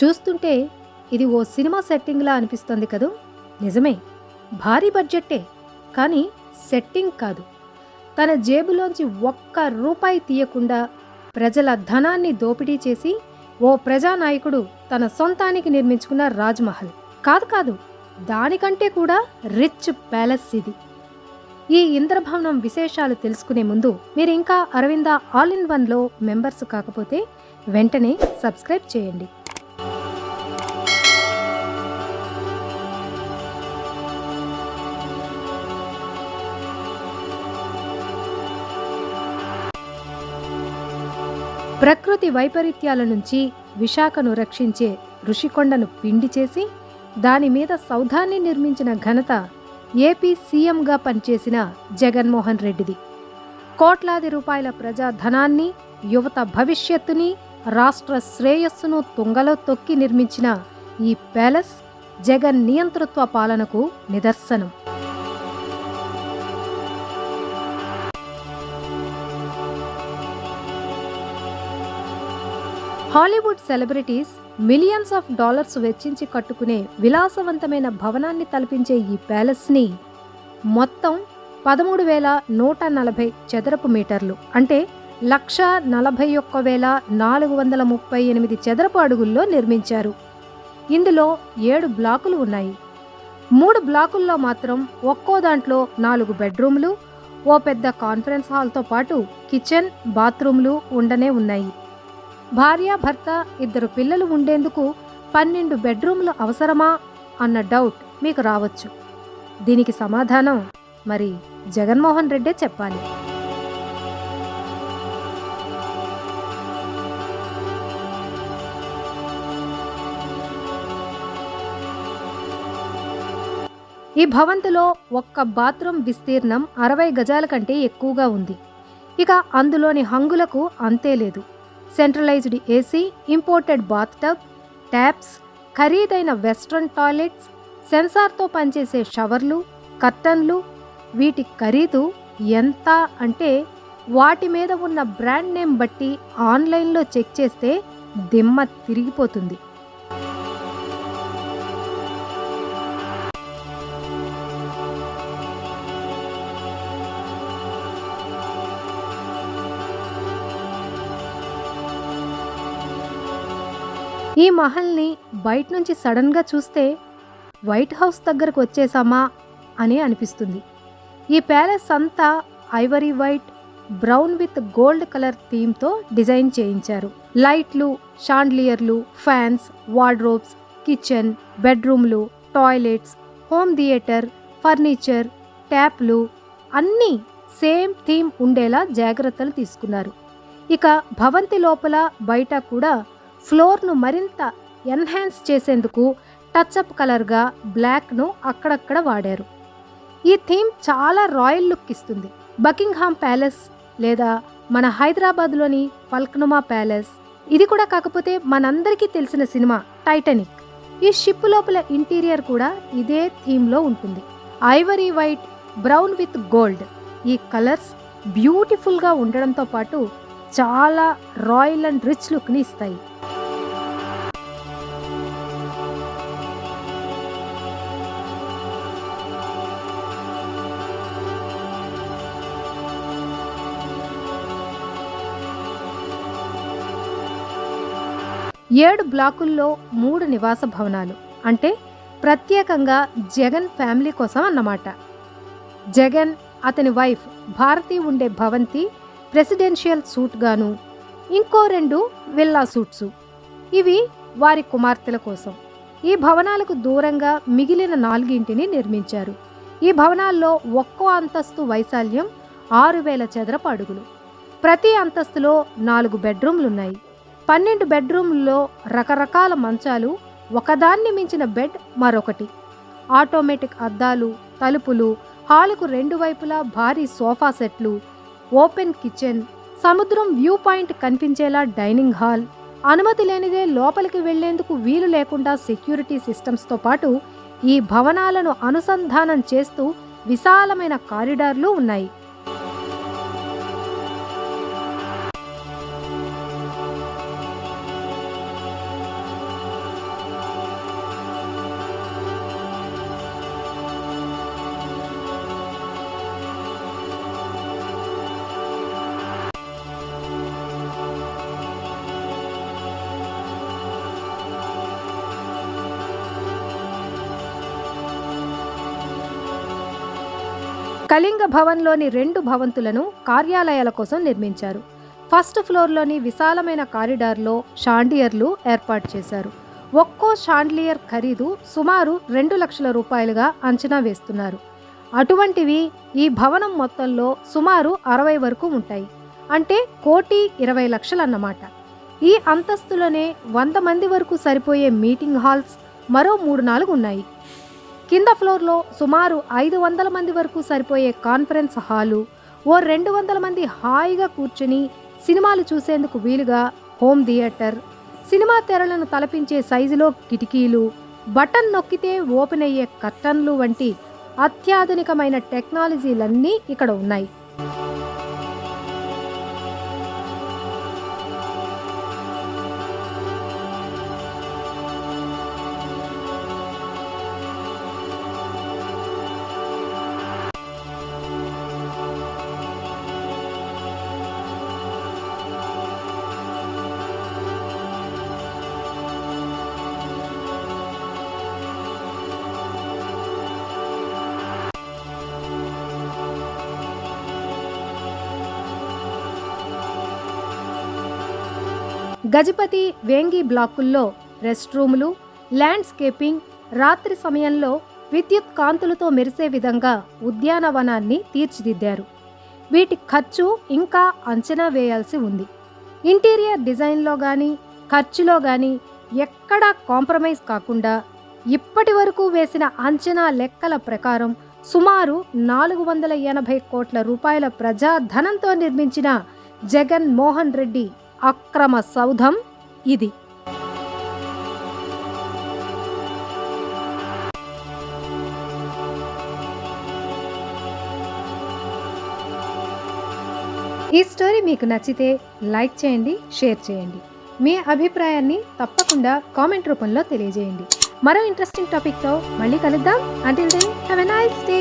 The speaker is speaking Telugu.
చూస్తుంటే ఇది ఓ సినిమా సెట్టింగ్లా అనిపిస్తుంది కదూ? నిజమే. భారీ బడ్జెట్టే. కానీ సెట్టింగ్ కాదు. తన జేబులోంచి ఒక్క రూపాయి తీయకుండా ప్రజల ధనాన్ని దోపిడీ చేసి ఓ ప్రజానాయకుడు తన సొంతానికి నిర్మించుకున్న రాజ్మహల్. కాదు కాదు దానికంటే కూడా రిచ్ ప్యాలెస్ ఇది. ఈ ఇంద్రభవనం విశేషాలు తెలుసుకునే ముందు మీరు ఇంకా అరవింద ఆల్ ఇన్ వన్లో మెంబర్స్ కాకపోతే వెంటనే సబ్స్క్రైబ్ చేయండి. ప్రకృతి వైపరీత్యాల నుంచి విశాఖను రక్షించే ఋషికొండను పిండి చేసి దాని మీద సౌధాన్ని నిర్మించిన ఘనత ఏపీ సీఎంగా పనిచేసిన జగన్మోహన్ రెడ్డిది. కోట్లాది రూపాయల ప్రజా ధనాన్ని యువత భవిష్యత్తుని రాష్ట్ర శ్రేయస్సును తుంగలో తొక్కి నిర్మించిన ఈ ప్యాలెస్ జగన్ నియంతృత్వ పాలనకు నిదర్శనం. Hollywood celebrities millions of dollars వెచ్చించి కట్టుకునే విలాసవంతమైన భవనాన్ని తలపించే ఈ ప్యాలెస్ని మొత్తం పదమూడు వేల నూట నలభై చదరపు మీటర్లు. అంటే లక్ష నలభై ఒక్క వేల నాలుగు వందల ముప్పై ఎనిమిది చదరపు అడుగుల్లో నిర్మించారు. ఇందులో ఏడు బ్లాకులు ఉన్నాయి. మూడు బ్లాకుల్లో మాత్రం ఒక్కో దాంట్లో నాలుగు బెడ్రూమ్లు ఓ పెద్ద కాన్ఫరెన్స్ హాల్తో పాటు కిచెన్ బాత్రూమ్లు ఉండనే ఉన్నాయి. భార్యాభర్త ఇద్దరు పిల్లలు ఉండేందుకు పన్నెండు బెడ్రూమ్లు అవసరమా అన్న డౌట్ మీకు రావచ్చు. దీనికి సమాధానం మరి జగన్మోహన్ రెడ్డే చెప్పాలి. ఈ భవంతిలో ఒక్క బాత్రూమ్ విస్తీర్ణం అరవై గజాల కంటే ఎక్కువగా ఉంది. ఇక అందులోని హంగులకు అంతే లేదు. Centralized AC imported bath tub taps ఖరీదైన వెస్ట్రన్ టాయిలెట్స్ సెన్సార్తో పనిచేసే షవర్లు కర్టన్లు. వీటి ఖరీదు ఎంత అంటే వాటి మీద ఉన్న బ్రాండ్ నేమ్ బట్టి ఆన్లైన్లో చెక్ చేస్తే దిమ్మ తిరిగిపోతుంది. ఈ మహల్ని బయట నుంచి సడన్గా చూస్తే వైట్ హౌస్ దగ్గరకు వచ్చేసామా అని అనిపిస్తుంది. ఈ ప్యాలెస్ అంతా ivory white brown with gold colour థీమ్తో design చేయించారు. లైట్లు షాండ్లియర్లు ఫ్యాన్స్ వార్డ్రోబ్స్ కిచెన్ బెడ్రూమ్లు టాయిలెట్స్ హోమ్ థియేటర్ ఫర్నిచర్ ట్యాప్లు అన్నీ సేమ్ థీమ్ ఉండేలా జాగ్రత్తలు తీసుకున్నారు. ఇక భవంతి లోపల బయట కూడా ఫ్లోర్ను మరింత ఎన్హాన్స్ చేసేందుకు టచ్అప్ కలర్గా బ్లాక్ను అక్కడక్కడ వాడారు. ఈ థీమ్ చాలా రాయల్ లుక్ ఇస్తుంది. బకింగ్హామ్ ప్యాలెస్ లేదా మన హైదరాబాద్లోని ఫల్క్నుమా ప్యాలెస్. ఇది కూడా కాకపోతే మనందరికీ తెలిసిన సినిమా టైటానిక్. ఈ షిప్ లోపల ఇంటీరియర్ కూడా ఇదే థీమ్లో ఉంటుంది. Ivory white brown with gold. ఈ కలర్స్ బ్యూటిఫుల్గా ఉండడంతో పాటు చాలా రాయల్ అండ్ రిచ్ లుక్ని ఇస్తాయి. ఏడు బ్లాకుల్లో మూడు నివాస భవనాలు అంటే ప్రత్యేకంగా జగన్ ఫ్యామిలీ కోసం అన్నమాట. జగన్ అతని వైఫ్ భారతి ఉండే భవంతి ప్రెసిడెన్షియల్ సూట్ గాను ఇంకో రెండు విల్లా సూట్సు. ఇవి వారి కుమార్తెల కోసం. ఈ భవనాలకు దూరంగా మిగిలిన నాలుగింటిని నిర్మించారు. ఈ భవనాల్లో ఒక్కో అంతస్తు వైశాల్యం ఆరు వేల చదరపు అడుగులు. ప్రతి అంతస్తులో నాలుగు బెడ్రూమ్లున్నాయి. పన్నెండు బెడ్రూమ్లో రకరకాల మంచాలు ఒకదాన్ని మించిన బెడ్ మరొకటి. ఆటోమేటిక్ అద్దాలు తలుపులు హాలుకు రెండు వైపులా భారీ సోఫా సెట్లు ఓపెన్ కిచెన్ సముద్రం వ్యూ పాయింట్ కనిపించేలా డైనింగ్ హాల్. అనుమతి లేనిదే లోపలికి వెళ్ళేందుకు వీలు లేకుండా సెక్యూరిటీ సిస్టమ్స్తో పాటు ఈ భవనాలను అనుసంధానం చేస్తూ విశాలమైన కారిడార్లు ఉన్నాయి. కళింగ భవన్లోని రెండు భవంతులను కార్యాలయాల కోసం నిర్మించారు. ఫస్ట్ ఫ్లోర్లోని విశాలమైన కారిడార్లో షాండియర్లు ఏర్పాటు చేశారు. ఒక్కో షాండ్లియర్ ఖరీదు సుమారు రెండు లక్షల రూపాయలుగా అంచనా వేస్తున్నారు. అటువంటివి ఈ భవనం మొత్తంలో సుమారు అరవై వరకు ఉంటాయి. అంటే కోటి ఇరవై లక్షలన్నమాట. ఈ అంతస్తులోనే వంద మంది వరకు సరిపోయే మీటింగ్ హాల్స్ మరో మూడు నాలుగు ఉన్నాయి. కింద ఫ్లోర్లో సుమారు ఐదు వందల మంది వరకు సరిపోయే కాన్ఫరెన్స్ హాలు ఓ రెండు వందల మంది హాయిగా కూర్చుని సినిమాలు చూసేందుకు వీలుగా హోమ్ థియేటర్. సినిమా తెరలను తలపించే సైజులో కిటికీలు బటన్ నొక్కితే ఓపెన్ అయ్యే కర్టన్లు వంటి అత్యాధునికమైన టెక్నాలజీలన్నీ ఇక్కడ ఉన్నాయి. గజపతి వేంగి బ్లాకుల్లో రెస్ట్ రూములు ల్యాండ్స్కేపింగ్ రాత్రి సమయంలో విద్యుత్ కాంతులతో మెరిసే విధంగా ఉద్యానవనాన్ని తీర్చిదిద్దారు. వీటి ఖర్చు ఇంకా అంచనా వేయాల్సి ఉంది. ఇంటీరియర్ డిజైన్లో కానీ ఖర్చులో కానీ ఎక్కడా కాంప్రమైజ్ కాకుండా ఇప్పటి వరకు వేసిన అంచనా లెక్కల ప్రకారం సుమారు నాలుగు వందల ఎనభై కోట్ల రూపాయల ప్రజాధనంతో నిర్మించిన జగన్ మోహన్ రెడ్డి అక్రమ సౌధం ఇది. ఈ స్టోరీ మీకు నచ్చితే లైక్ చేయండి షేర్ చేయండి. మీ అభిప్రాయాన్ని తప్పకుండా కామెంట్ రూపంలో తెలియజేయండి. మరో ఇంట్రెస్టింగ్ టాపిక్తో మళ్ళీ కలుద్దాం. Until then have a nice day